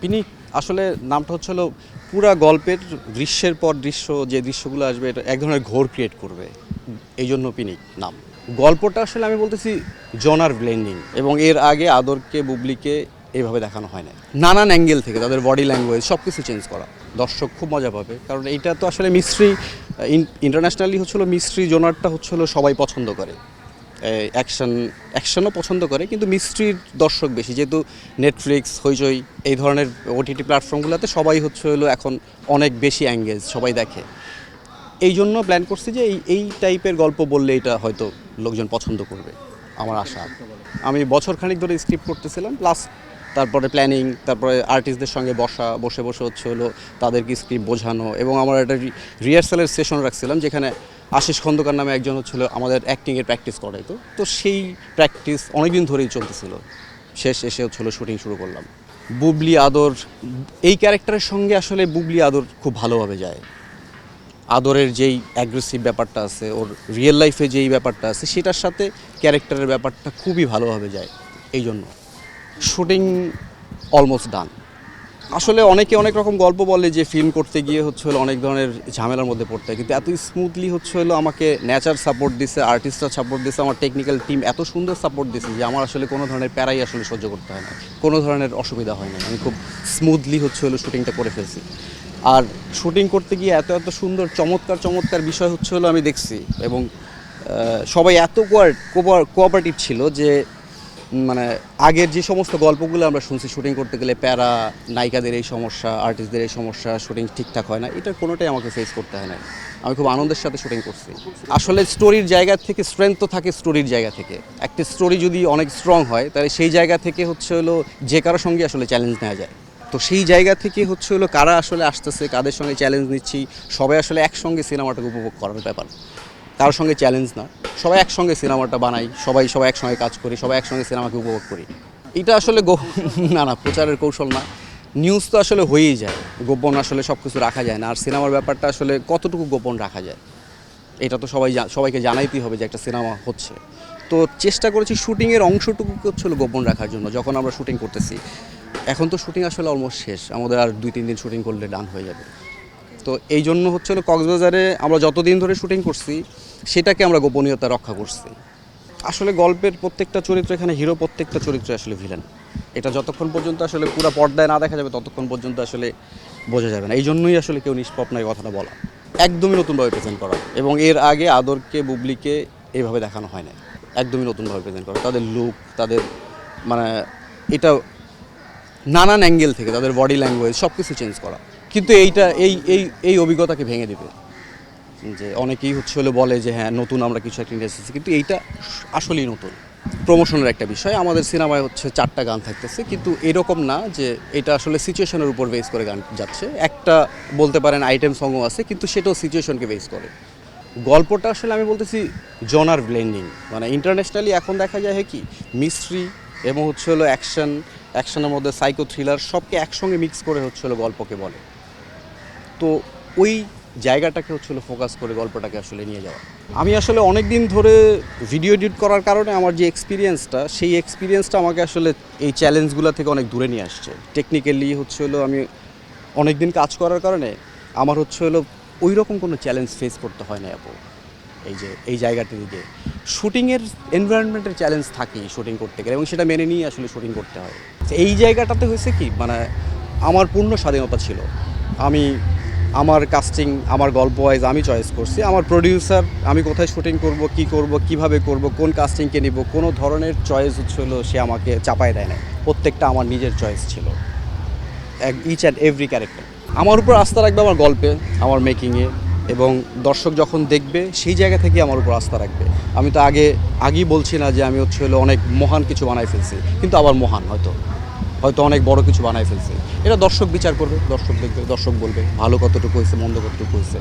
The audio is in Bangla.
পিনিক আসলে নামটা হচ্ছে হলো পুরা গল্পের দৃশ্যের পর দৃশ্য, যে দৃশ্যগুলো আসবে, এটা এক ধরনের ঘোর ক্রিয়েট করবে। এই জন্য পিনিক নাম। গল্পটা আসলে আমি বলতেছি জনার ব্লেন্ডিং এবং এর আগে আদরকে, বুবলিকে এইভাবে দেখানো হয় না নানান অ্যাঙ্গেল থেকে তাদের বডি ল্যাঙ্গুয়েজ সব কিছু চেঞ্জ করা। দর্শক খুব মজা পাবে, কারণ এইটা তো আসলে মিস্ট্রি ইন্টারন্যাশনালি হচ্ছিল মিস্ট্রি জোনারটা হচ্ছিল সবাই পছন্দ করে। অ্যাকশন অ্যাকশনও পছন্দ করে, কিন্তু মিস্ট্রির দর্শক বেশি। যেহেতু নেটফ্লিক্স হইচই, এই ধরনের ওটিটি প্ল্যাটফর্মগুলোতে সবাই হচ্ছে হলো এখন অনেক বেশি অ্যাঙ্গেজ সবাই দেখে। এই জন্য প্ল্যান করছি যে এই এই টাইপের গল্প বললে এটা হয়তো লোকজন পছন্দ করবে, আমার আশা। আমি বছর খানিক ধরে স্ক্রিপ্ট করতেছিলাম প্লাস তারপরে প্ল্যানিং তারপরে আর্টিস্টদের সঙ্গে বসা, বসে বসে হচ্ছে হলো তাদেরকে স্ক্রিপ্ট বোঝানো এবং আমার একটা রিহার্সালের সেশন রাখছিলাম, যেখানে আশিস খন্দকার নামে একজন হচ্ছিল আমাদের অ্যাক্টিংয়ের প্র্যাকটিস করাই তো তো সেই প্র্যাকটিস অনেকদিন ধরেই চলতেছিল। শেষ এসে হচ্ছিল শুটিং শুরু করলাম। বুবলি আদর, এই ক্যারেক্টারের সঙ্গে আসলে বুবলি আদর খুব ভালোভাবে যায়। আদরের যেই অ্যাগ্রেসিভ ব্যাপারটা আছে, ওর রিয়েল লাইফে যেই ব্যাপারটা আছে, সেটার সাথে ক্যারেক্টারের ব্যাপারটা খুবই ভালোভাবে যায় এই জন্য শুটিং অলমোস্ট ডান আসলে অনেকে অনেক রকম গল্প বলে যে ফিল্ম করতে গিয়ে হচ্ছে হলো অনেক ধরনের ঝামেলার মধ্যে পড়তে হয়। কিন্তু এত স্মুথলি হচ্ছে হলো আমাকে ন্যাচার সাপোর্ট দিছে আর্টিস্টরা সাপোর্ট দিছে, আমার টেকনিক্যাল টিম এত সুন্দর সাপোর্ট দিছে যে আমার আসলে কোনো ধরনের প্যারাই আসলে সহ্য করতে হয় না। কোনো ধরনের অসুবিধা হয় না। আমি খুব স্মুথলি হচ্ছে হলো শুটিংটা করে ফেলছি। আর শুটিং করতে গিয়ে এত এত সুন্দর, চমৎকার চমৎকার বিষয় হচ্ছে হলো আমি দেখছি এবং সবাই এত কোয়ার কোঅপারেটিভ ছিল যে মানে আগের যে সমস্ত গল্পগুলো আমরা শুনছি, শুটিং করতে গেলে প্যারা, নায়িকাদের এই সমস্যা আর্টিস্টদের এই সমস্যা, শুটিং ঠিকঠাক হয় না, এটা কোনোটাই আমাকে ফেস করতে হয় না আমি খুব আনন্দের সাথে শুটিং করছি। আসলে স্টোরির জায়গা থেকে স্ট্রেংথ তো থাকে স্টোরির জায়গা থেকে। একটা স্টোরি যদি অনেক স্ট্রং হয়, তাহলে সেই জায়গা থেকে হচ্ছে হলো যে কারোর সঙ্গে আসলে চ্যালেঞ্জ নেওয়া যায়। তো সেই জায়গা থেকে হচ্ছে হলো কারা আসলে আসতেছে, কাদের সঙ্গে চ্যালেঞ্জ নিচ্ছি, সবাই আসলে একসঙ্গে সিনেমাটাকে উপভোগ করার ব্যাপার। কারোর সঙ্গে চ্যালেঞ্জ না। সবাই একসঙ্গে সিনেমাটা বানাই, সবাই সবাই একসঙ্গে কাজ করি, সবাই একসঙ্গে সিনেমাকে উপভোগ করি। এটা আসলে না না, প্রচারের কৌশল না। নিউজ তো আসলে হয়েই যায়। গোপন আসলে সব কিছু রাখা যায় না। আর সিনেমার ব্যাপারটা আসলে কতটুকু গোপন রাখা যায়, এটা তো সবাই সবাইকে জানাইতেই হবে যে একটা সিনেমা হচ্ছে। তো চেষ্টা করেছি শুটিংয়ের অংশটুকু হচ্ছিল গোপন রাখার জন্য, যখন আমরা শুটিং করতেছি। এখন তো শুটিং আসলে অলমোস্ট শেষ। আমাদের আর দুই, তিন দিন শুটিং করলে ডান হয়ে যাবে। তো এই জন্য হচ্ছে কক্সবাজারে আমরা যতদিন ধরে শুটিং করছি সেটাকে আমরা গোপনীয়তা রক্ষা করছি। আসলে গল্পের প্রত্যেকটা চরিত্র এখানে হিরো প্রত্যেকটা চরিত্র আসলে ভিলেন এটা যতক্ষণ পর্যন্ত আসলে পুরো পর্দায় না দেখা যাবে, ততক্ষণ পর্যন্ত আসলে বোঝা যাবে না। এই জন্যই আসলে কেউ নিষ্পাপ নয় কথাটা বলা। একদমই নতুনভাবে প্রেজেন্ট করা। এবং এর আগে আদরকে, বুবলিকে এইভাবে দেখানো হয় না একদমই নতুনভাবে প্রেজেন্ট করা। তাদের লুক তাদের মানে এটা নানান অ্যাঙ্গেল থেকে, তাদের বডি ল্যাঙ্গুয়েজ সব কিছু চেঞ্জ করা। কিন্তু এইটা, এই এই এই অভিজ্ঞতাকে ভেঙে দেবে। যে অনেকেই হচ্ছে হলে বলে যে হ্যাঁ নতুন আমরা কিছু একটা নিয়ে এসেছি। কিন্তু এইটা আসলেই নতুন। প্রমোশনের একটা বিষয়। আমাদের সিনেমায় হচ্ছে চারটা গান থাকতেছে। কিন্তু এরকম না যে এটা আসলে সিচুয়েশনের উপর বেস করে গান যাচ্ছে। একটা বলতে পারেন আইটেম সংও আছে, কিন্তু সেটাও সিচুয়েশনকে বেস করে। গল্পটা আসলে আমি বলতেছি জনার ব্লেন্ডিং মানে ইন্টারন্যাশনালি এখন দেখা যায় কি মিস্ট্রি এবং হচ্ছে হলো অ্যাকশন অ্যাকশনের মধ্যে সাইকো থ্রিলার সবকে একসঙ্গে মিক্স করে হচ্ছে হলো গল্পকে বলে। তো ওই জায়গাটাকে হচ্ছে হলো ফোকাস করে গল্পটাকে আসলে নিয়ে যাওয়া। আমি আসলে অনেক দিন ধরে ভিডিও এডিট করার কারণে আমার যে এক্সপিরিয়েন্সটা সেই এক্সপিরিয়েন্সটা আমাকে আসলে এই চ্যালেঞ্জগুলো থেকে অনেক দূরে নিয়ে আসছে। টেকনিক্যালি হচ্ছে হলো আমি অনেক দিন কাজ করার কারণে আমার হচ্ছে হলো ওই রকম কোনো চ্যালেঞ্জ ফেস করতে হয় না আপু। এই যে, এই জায়গাটি দিকে। শুটিংয়ের এনভায়রনমেন্টের চ্যালেঞ্জ থাকেই শুটিং করতে গেলে এবং সেটা মেনে নিয়ে আসলে শুটিং করতে হয়। এই জায়গাটাতে হয়েছে কি মানে আমার পূর্ণ স্বাধীনতা ছিল। আমি আমার কাস্টিং আমার গল্প ওয়াইজ আমি চয়েস করছি। আমার প্রডিউসার আমি কোথায় শুটিং করব, কি করব, কীভাবে করব, কোন কাস্টিংকে নিব, কোনো ধরনের চয়েস হচ্ছে হলো সে আমাকে চাপায় দেয় না প্রত্যেকটা আমার নিজের চয়েস ছিল। এক ইচ অ্যান্ড এভরি ক্যারেক্টার আমার উপর আস্থা রাখবে আমার গল্পে, আমার মেকিংয়ে এবং দর্শক যখন দেখবে, সেই জায়গা থেকে আমার উপর আস্থা রাখবে। আমি তো আগে, আগেই বলছি না যে আমি হচ্ছে হলো অনেক মহান কিছু বানাই ফেলছি, কিন্তু আবার মহান হয়তো। হয়তো অনেক বড় কিছু বানায় ফেলছে। এটা দর্শক বিচার করবে, দর্শক দেখবে, দর্শক বলবে, ভালো কতটুকু হয়েছে, মন্দ কতটুকু হয়েছে।